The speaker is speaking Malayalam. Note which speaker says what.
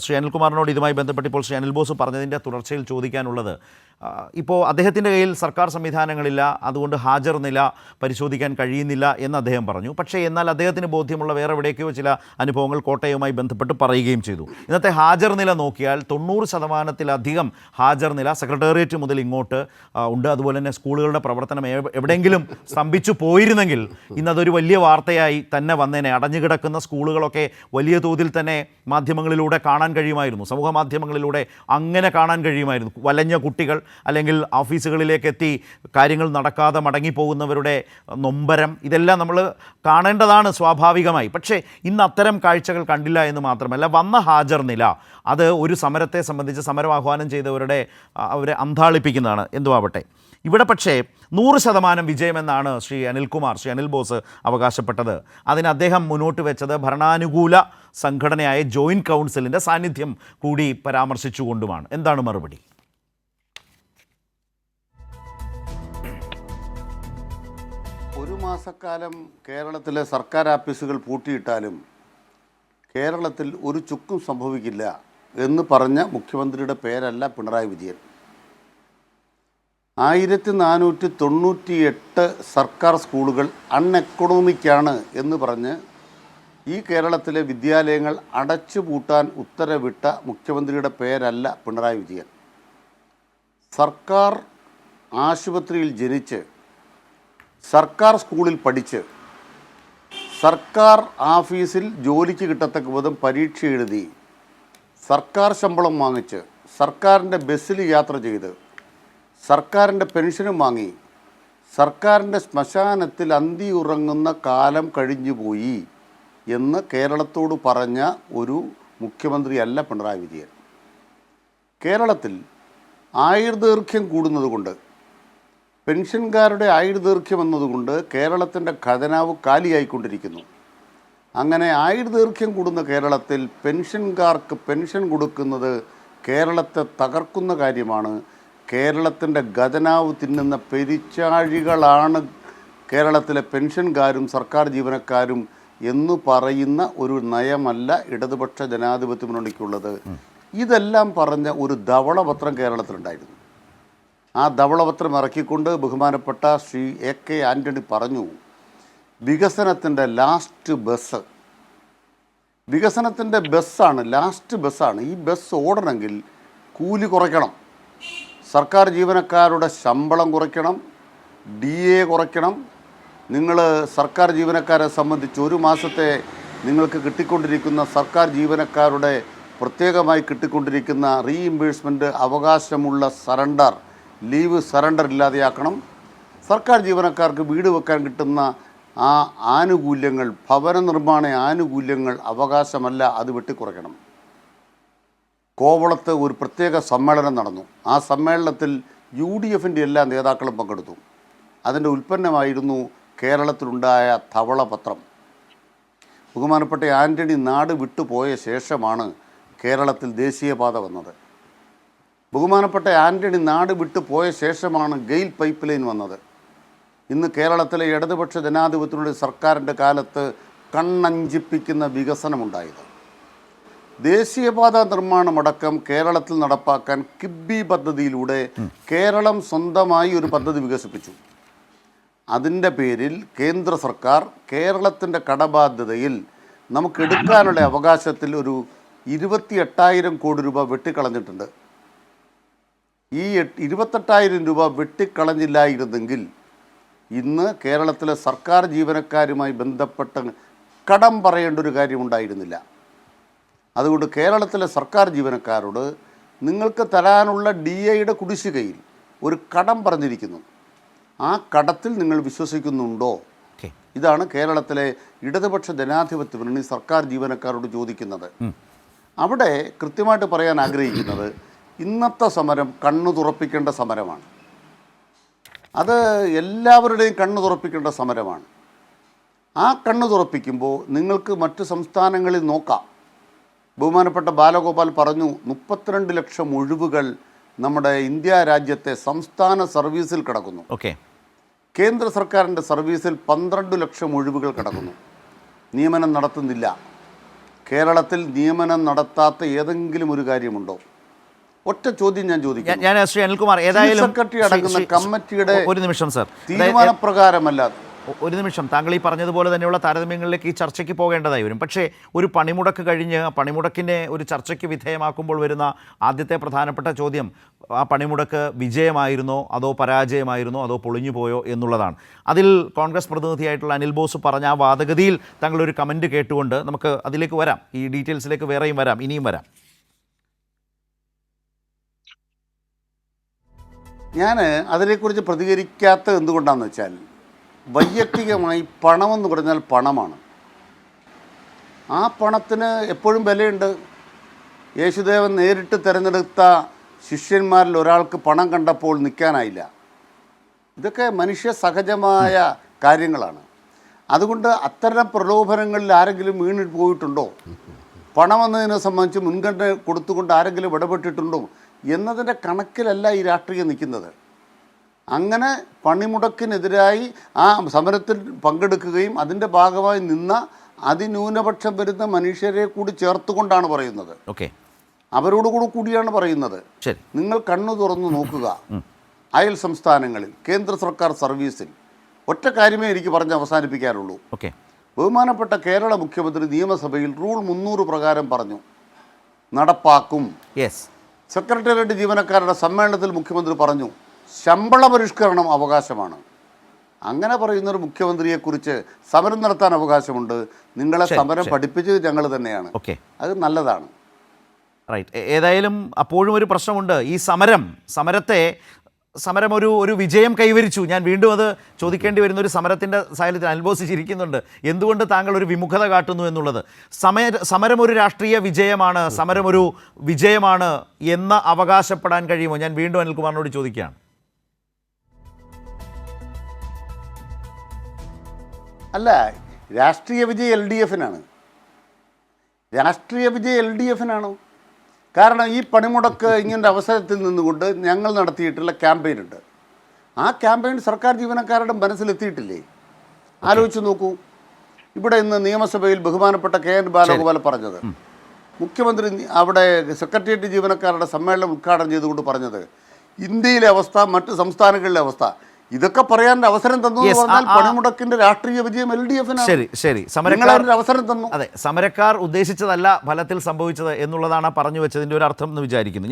Speaker 1: ശ്രീ അനിൽകുമാറിനോട് ഇതുമായി ബന്ധപ്പെട്ട് ഇപ്പോൾ ശ്രീ അനിൽ ബോസ് പറഞ്ഞതിന്റെ തുടർച്ചയിൽ ചോദിക്കാനുള്ളത്. ഇപ്പോൾ അദ്ദേഹത്തിന്റെ കയ്യിൽ സർക്കാർ സംവിധാനങ്ങളില്ല അതുകൊണ്ട് ഹാജർ നില പരിശോധിക്കാൻ കഴിയുന്നില്ല എന്ന് അദ്ദേഹം പറഞ്ഞു. പക്ഷേ എന്നാൽ അദ്ദേഹത്തിന് ബോധ്യമുള്ള വേറെ എവിടേക്കോ ചില അനുഭവങ്ങൾ കോട്ടയവുമായി ബന്ധപ്പെട്ട് പറയുകയും ചെയ്തു. ഇന്നത്തെ ഹാജർ നില നോക്കിയാൽ തൊണ്ണൂറ് ശതമാനത്തിലധികം ഹാജർ നില സെക്രട്ടേറിയറ്റ് മുതൽ ഇങ്ങോട്ട് ഉണ്ട്. അതുപോലെ തന്നെ സ്കൂളുകളുടെ പ്രവർത്തനം എവ്- എവിടെയെങ്കിലും സ്തംഭിച്ചു പോയിരുന്നെങ്കിൽ ഇന്നതൊരു വലിയ വാർത്തയായി തന്നെ വന്നേനെ. അടഞ്ഞുകിടക്കുന്ന സ്കൂളുകളൊക്കെ വലിയ തോതിൽ തന്നെ മാധ്യമങ്ങളിലൂടെ കാണാൻ കഴിയുമായിരുന്നു. സമൂഹ മാധ്യമങ്ങളിലൂടെ അങ്ങനെ കാണാൻ കഴിയുമായിരുന്നു. വലഞ്ഞ കുട്ടികൾ അല്ലെങ്കിൽ ഓഫീസുകളിലേക്ക് എത്തി കാര്യങ്ങൾ നടക്കാതെ മടങ്ങിപ്പോകുന്നവരുടെ നൊമ്പരം ഇതെല്ലാം നമ്മൾ കാണേണ്ടതാണ് സ്വാഭാവികമായി. പക്ഷേ ഇന്ന് അത്തരം കാഴ്ചകൾ കണ്ടില്ല എന്ന് മാത്രമല്ല വന്ന ഹാജർ നില അത് ഒരു സമരത്തെ സംബന്ധിച്ച് സമരം ആഹ്വാനം ചെയ്തവരുടെ അവരെ അന്താളിപ്പിക്കുന്നതാണ്. എന്തുവാവട്ടെ? ഇവിടെ പക്ഷേ നൂറ് ശതമാനം വിജയമെന്നാണ് ശ്രീ അനിൽകുമാർ ശ്രീ അനിൽ ബോസ് അവകാശപ്പെട്ടത്. അതിന് അദ്ദേഹം മുന്നോട്ട് വെച്ചത് ഭരണാനുകൂല സംഘടനയായ ജോയിന്റ് കൗൺസിലിന്റെ സാന്നിധ്യം കൂടി പരാമർശിച്ചുകൊണ്ടുമാണ് എന്താണ് മറുപടി?
Speaker 2: ഒരു മാസക്കാലം കേരളത്തിലെ സർക്കാർ ആഫീസുകൾ പൂട്ടിയിട്ടാലും കേരളത്തിൽ ഒരു ചുക്കും സംഭവിക്കില്ല എന്ന് പറഞ്ഞ മുഖ്യമന്ത്രിയുടെ പേരല്ല പിണറായി വിജയൻ. ആയിരത്തി നാനൂറ്റി തൊണ്ണൂറ്റി എട്ട് സർക്കാർ സ്കൂളുകൾ അൺഎക്കണോമിക്കാണ് എന്ന് പറഞ്ഞ് ഈ കേരളത്തിലെ വിദ്യാലയങ്ങൾ അടച്ചുപൂട്ടാൻ ഉത്തരവിട്ട മുഖ്യമന്ത്രിയുടെ പേരല്ല പിണറായി വിജയൻ. സർക്കാർ ആശുപത്രിയിൽ ജനിച്ച് സർക്കാർ സ്കൂളിൽ പഠിച്ച് സർക്കാർ ആഫീസിൽ ജോലിക്ക് കിട്ടത്തക്ക വിധം പരീക്ഷ എഴുതി സർക്കാർ ശമ്പളം വാങ്ങിച്ച് സർക്കാരിന്റെ ബസ്സിൽ യാത്ര ചെയ്ത് സർക്കാരിന്റെ പെൻഷനും വാങ്ങി. സർക്കാരിന്റെ ശ്മശാനത്തിൽ അന്തി ഉറങ്ങുന്ന കാലം കഴിഞ്ഞുപോയി എന്ന് കേരളത്തോട് പറഞ്ഞ ഒരു മുഖ്യമന്ത്രിയല്ല പിണറായി വിജയൻ. കേരളത്തിൽ ആയുർദൈർഘ്യം കൂടുന്നതുകൊണ്ട് പെൻഷൻകാരുടെ ആയുർദൈർഘ്യം എന്നതുകൊണ്ട് കേരളത്തിന്റെ ഖജനാവ് കാലിയായിക്കൊണ്ടിരിക്കുന്നു. അങ്ങനെ ആയുർദൈർഘ്യം കൂടുന്ന കേരളത്തിൽ പെൻഷൻകാർക്ക് പെൻഷൻ കൊടുക്കുന്നത് കേരളത്തെ തകർക്കുന്ന കാര്യമാണ് കേരളത്തിന്റെ ഖജനാവ് തിന്നുന്ന പെരിച്ചാഴികളാണ് കേരളത്തിലെ പെൻഷൻകാരും സർക്കാർ ജീവനക്കാരും എന്ന് പറയുന്ന ഒരു നയമല്ല ഇടതുപക്ഷ ജനാധിപത്യ മുന്നണിക്കുള്ളത്. ഇതെല്ലാം പറഞ്ഞ ഒരു ധവളപത്രം കേരളത്തിലുണ്ടായിരുന്നു. ആ ധവളപത്രം ഇറക്കിക്കൊണ്ട് ബഹുമാനപ്പെട്ട ശ്രീ എ കെ ആന്റണി പറഞ്ഞു വികസനത്തിന്റെ ലാസ്റ്റ് ബസ് വികസനത്തിന്റെ ബസ്സാണ് ലാസ്റ്റ് ബസ്സാണ്. ഈ ബസ് ഓടണമെങ്കിൽ കൂലി കുറയ്ക്കണം. സർക്കാർ ജീവനക്കാരുടെ ശമ്പളം കുറയ്ക്കണം ഡി എ കുറയ്ക്കണം. നിങ്ങൾ സർക്കാർ ജീവനക്കാരെ സംബന്ധിച്ച് ഒരു മാസത്തെ നിങ്ങൾക്ക് കിട്ടിക്കൊണ്ടിരിക്കുന്ന സർക്കാർ ജീവനക്കാരുടെ പ്രത്യേകമായി കിട്ടിക്കൊണ്ടിരിക്കുന്ന റീഇംബേഴ്സ്മെന്റ് അവകാശമുള്ള സറണ്ടർ ലീവ് സറണ്ടർ ഇല്ലാതെയാക്കണം. സർക്കാർ ജീവനക്കാർക്ക് വീട് വെക്കാൻ കിട്ടുന്ന ആ ആനുകൂല്യങ്ങൾ ഭവന നിർമ്മാണ ആനുകൂല്യങ്ങൾ അവകാശമല്ല അത് വെട്ടിക്കുറയ്ക്കണം. കോവളത്ത് ഒരു പ്രത്യേക സമ്മേളനം നടന്നു. ആ സമ്മേളനത്തിൽ യു ഡി എഫിന്റെ എല്ലാ നേതാക്കളും പങ്കെടുത്തു. അതിന്റെ ഉൽപ്പന്നമായിരുന്നു കേരളത്തിലുണ്ടായ ധവളപത്രം ബഹുമാനപ്പെട്ട ആന്റണി നാട് വിട്ടുപോയ ശേഷമാണ് കേരളത്തിൽ ദേശീയപാത വന്നത്. ബഹുമാനപ്പെട്ട ആന്റണി നാട് വിട്ടു പോയ ശേഷമാണ് ഗെയിൽ പൈപ്പ് ലൈൻ വന്നത്. ഇന്ന് കേരളത്തിലെ ഇടതുപക്ഷ ജനാധിപത്യത്തിനുള്ള സർക്കാരിന്റെ കാലത്ത് കണ്ണഞ്ചിപ്പിക്കുന്ന വികസനമുണ്ടായത്. ദേശീയപാത നിർമ്മാണമടക്കം കേരളത്തിൽ നടപ്പാക്കാൻ കിബി പദ്ധതിയിലൂടെ കേരളം സ്വന്തമായി ഒരു പദ്ധതി വികസിപ്പിച്ചു. അതിന്റെ പേരിൽ കേന്ദ്ര സർക്കാർ കേരളത്തിന്റെ കടബാധ്യതയിൽ നമുക്ക് എടുക്കാനുള്ള അവകാശത്തിൽ ഒരു ഇരുപത്തി എട്ടായിരം കോടി രൂപ വെട്ടിക്കളഞ്ഞിട്ടുണ്ട്. ഈ ഇരുപത്തെട്ടായിരം രൂപ വെട്ടിക്കളഞ്ഞില്ലായിരുന്നെങ്കിൽ ഇന്ന് കേരളത്തിലെ സർക്കാർ ജീവനക്കാരുമായി ബന്ധപ്പെട്ട കടം പറയേണ്ട ഒരു കാര്യമുണ്ടായിരുന്നില്ല അതുകൊണ്ട് കേരളത്തിലെ സർക്കാർ ജീവനക്കാരോട് നിങ്ങൾക്ക് തരാനുള്ള ഡി എയുടെ കുടിശ്ശികയിൽ ഒരു കടം പറഞ്ഞിരിക്കുന്നു. ആ കടത്തിൽ നിങ്ങൾ വിശ്വസിക്കുന്നുണ്ടോ? ഇതാണ് കേരളത്തിലെ ഇടതുപക്ഷ ജനാധിപത്യ മുന്നണി സർക്കാർ ജീവനക്കാരോട് ചോദിക്കുന്നത്. അവിടെ കൃത്യമായിട്ട് പറയാൻ ആഗ്രഹിക്കുന്നത് ഇന്നത്തെ സമരം കണ്ണു തുറപ്പിക്കേണ്ട സമരമാണ്. അത് എല്ലാവരുടെയും കണ്ണു തുറപ്പിക്കേണ്ട സമരമാണ്. ആ കണ്ണു തുറപ്പിക്കുമ്പോൾ നിങ്ങൾക്ക് മറ്റു സംസ്ഥാനങ്ങളിൽ നോക്കാം. ബഹുമാനപ്പെട്ട ബാലഗോപാൽ പറഞ്ഞു മുപ്പത്തിരണ്ട് ലക്ഷം ഒഴിവുകൾ നമ്മുടെ ഇന്ത്യ രാജ്യത്തെ സംസ്ഥാന സർവീസിൽ കിടക്കുന്നു.
Speaker 1: ഓക്കെ.
Speaker 2: കേന്ദ്ര സർക്കാരിന്റെ സർവീസിൽ പന്ത്രണ്ട് ലക്ഷം ഒഴിവുകൾ കിടക്കുന്നു. നിയമനം നടത്തുന്നില്ല. കേരളത്തിൽ നിയമനം നടത്താത്ത ഏതെങ്കിലും ഒരു കാര്യമുണ്ടോ? ഒറ്റ ചോദ്യം ഞാൻ ചോദിക്കുന്നു.
Speaker 1: ഞാൻ ശ്രീ അനിൽകുമാർ ഏതായാലും
Speaker 2: സെക്രട്ടറി അടങ്ങുന്ന കമ്മിറ്റിയുടെ
Speaker 1: ഒരു നിമിഷം സർ.
Speaker 2: തീരുമാനപ്രകാരമല്ലാതെ
Speaker 1: ഒരു നിമിഷം. താങ്കൾ ഈ പറഞ്ഞതുപോലെ തന്നെയുള്ള താരതമ്യങ്ങളിലേക്ക് ഈ ചർച്ചയ്ക്ക് പോകേണ്ടതായി വരും. പക്ഷേ ഒരു പണിമുടക്ക് കഴിഞ്ഞ് പണിമുടക്കിനെ ഒരു ചർച്ചയ്ക്ക് വിധേയമാക്കുമ്പോൾ വരുന്ന ആദ്യത്തെ പ്രധാനപ്പെട്ട ചോദ്യം ആ പണിമുടക്ക് വിജയമായിരുന്നോ അതോ പരാജയമായിരുന്നോ അതോ പൊളിഞ്ഞു പോയോ എന്നുള്ളതാണ്. അതിൽ കോൺഗ്രസ് പ്രതിനിധിയായിട്ടുള്ള അനിൽ ബോസ് പറഞ്ഞ ആ വാദഗതിയിൽ താങ്കളൊരു കമന്റ് കേട്ടുകൊണ്ട് നമുക്ക് അതിലേക്ക് വരാം. ഈ ഡീറ്റെയിൽസിലേക്ക് വേറെയും വരാം. ഇനിയും വരാം.
Speaker 2: ഞാൻ അതിനെക്കുറിച്ച് പ്രതികരിക്കാത്ത എന്തുകൊണ്ടാണെന്ന് വെച്ചാൽ വൈയക്തികമായി പണമെന്ന് പറഞ്ഞാൽ പണമാണ്. ആ പണത്തിന് എപ്പോഴും വിലയുണ്ട്. യേശുദേവൻ നേരിട്ട് തിരഞ്ഞെടുത്ത ശിഷ്യന്മാരിൽ ഒരാൾക്ക് പണം കണ്ടപ്പോൾ നിൽക്കാനായില്ല. ഇതൊക്കെ മനുഷ്യ സഹജമായ കാര്യങ്ങളാണ്. അതുകൊണ്ട് അത്തരം പ്രലോഭനങ്ങളിൽ ആരെങ്കിലും വീണ് പോയിട്ടുണ്ടോ? പണമെന്നതിനെ സംബന്ധിച്ച് മുൻഗണന കൊടുത്തുകൊണ്ട് ആരെങ്കിലും ഇടപെട്ടിട്ടുണ്ടോ? എന്നതിന്റെ കണക്കിലല്ല ഈ രാഷ്ട്രീയം നിൽക്കുന്നത്. അങ്ങനെ പണിമുടക്കിനെതിരായി ആ സമരത്തിൽ പങ്കെടുക്കുകയും അതിന്റെ ഭാഗമായി നിന്ന അതിന്യൂനപക്ഷം വരുന്ന മനുഷ്യരെ കൂടി ചേർത്തുകൊണ്ടാണ് പറയുന്നത്.
Speaker 1: ഓക്കെ.
Speaker 2: അവരോട് കൂടി കൂടിയാണ് പറയുന്നത്. നിങ്ങൾ കണ്ണു തുറന്നു നോക്കുക. അയൽ സംസ്ഥാനങ്ങളിൽ കേന്ദ്ര സർക്കാർ സർവീസിൽ. ഒറ്റ കാര്യമേ എനിക്ക് പറഞ്ഞ് അവസാനിപ്പിക്കാറുള്ളൂ
Speaker 1: ഓക്കെ.
Speaker 2: ബഹുമാനപ്പെട്ട കേരള മുഖ്യമന്ത്രി നിയമസഭയിൽ റൂൾ മുന്നൂറ് പ്രകാരം പറഞ്ഞു. നടപ്പാക്കും.
Speaker 1: യെസ്.
Speaker 2: സെക്രട്ടേറിയറ്റ് ജീവനക്കാരുടെ സമ്മേളനത്തിൽ മുഖ്യമന്ത്രി പറഞ്ഞു. ശമ്പള പരിഷ്കരണം അവകാശമാണ്. അങ്ങനെ പറയുന്ന ഒരു മുഖ്യമന്ത്രിയെക്കുറിച്ച് സമരം നടത്താൻ അവകാശമുണ്ട്. നിങ്ങളെ സമരം. പഠിപ്പിച്ചത് ഞങ്ങൾ തന്നെയാണ്.
Speaker 1: ഓക്കെ.
Speaker 2: അത് നല്ലതാണ്.
Speaker 1: റൈറ്റ്. ഏതായാലും അപ്പോഴും ഒരു പ്രശ്നമുണ്ട്. ഈ സമരം സമരത്തെ സമരം ഒരു ഒരു വിജയം കൈവരിച്ചു. ഞാൻ വീണ്ടും അത് ചോദിക്കേണ്ടി വരുന്ന ഒരു സമരത്തിന്റെ സാഹചര്യത്തിൽ അനുഭവിച്ചിരിക്കുന്നുണ്ട് എന്തുകൊണ്ട് താങ്കൾ ഒരു വിമുഖത കാട്ടുന്നു എന്നുള്ളത്? സമയ സമരം ഒരു രാഷ്ട്രീയ വിജയമാണ്. സമരം ഒരു വിജയമാണ് എന്ന് അവകാശപ്പെടാൻ കഴിയുമോ? ഞാൻ വീണ്ടും അനിൽകുമാറിനോട് ചോദിക്കുകയാണ്.
Speaker 2: അല്ല രാഷ്ട്രീയ വിജയം എൽ ഡി എഫിനാണ്. രാഷ്ട്രീയ വിജയം എൽ ഡി എഫിനാണോ. കാരണം ഈ പണിമുടക്ക് ഇങ്ങനെ അവസരത്തിൽ നിന്നുകൊണ്ട് ഞങ്ങൾ നടത്തിയിട്ടുള്ള ക്യാമ്പയിനുണ്ട്. ആ ക്യാമ്പയിൻ സർക്കാർ ജീവനക്കാരുടെ മനസ്സിലെത്തിയിട്ടില്ലേ? ആലോചിച്ച് നോക്കൂ. ഇവിടെ ഇന്ന് നിയമസഭയിൽ ബഹുമാനപ്പെട്ട കെ എൻ ബാലഗോപാൽ പറഞ്ഞത്. മുഖ്യമന്ത്രി അവിടെ സെക്രട്ടേറിയറ്റ് ജീവനക്കാരുടെ സമ്മേളനം ഉദ്ഘാടനം ചെയ്തുകൊണ്ട് പറഞ്ഞത്. ഇന്ത്യയിലെ അവസ്ഥ മറ്റ് സംസ്ഥാനങ്ങളിലെ അവസ്ഥ. ഇതൊക്കെ പറയാൻ അവസരം തന്നു പണിമുടക്കിന്റെ രാഷ്ട്രീയ വിജയം എൽ ഡി എഫിന്
Speaker 1: ശരി ശരി. സമരക്കാർ
Speaker 2: അവസരം തന്നു.
Speaker 1: അതെ സമരക്കാർ ഉദ്ദേശിച്ചതല്ല ഫലത്തിൽ സംഭവിച്ചത് എന്നുള്ളതാണ് പറഞ്ഞു വെച്ചതിന്റെ ഒരു അർത്ഥം എന്ന് വിചാരിക്കുന്നു.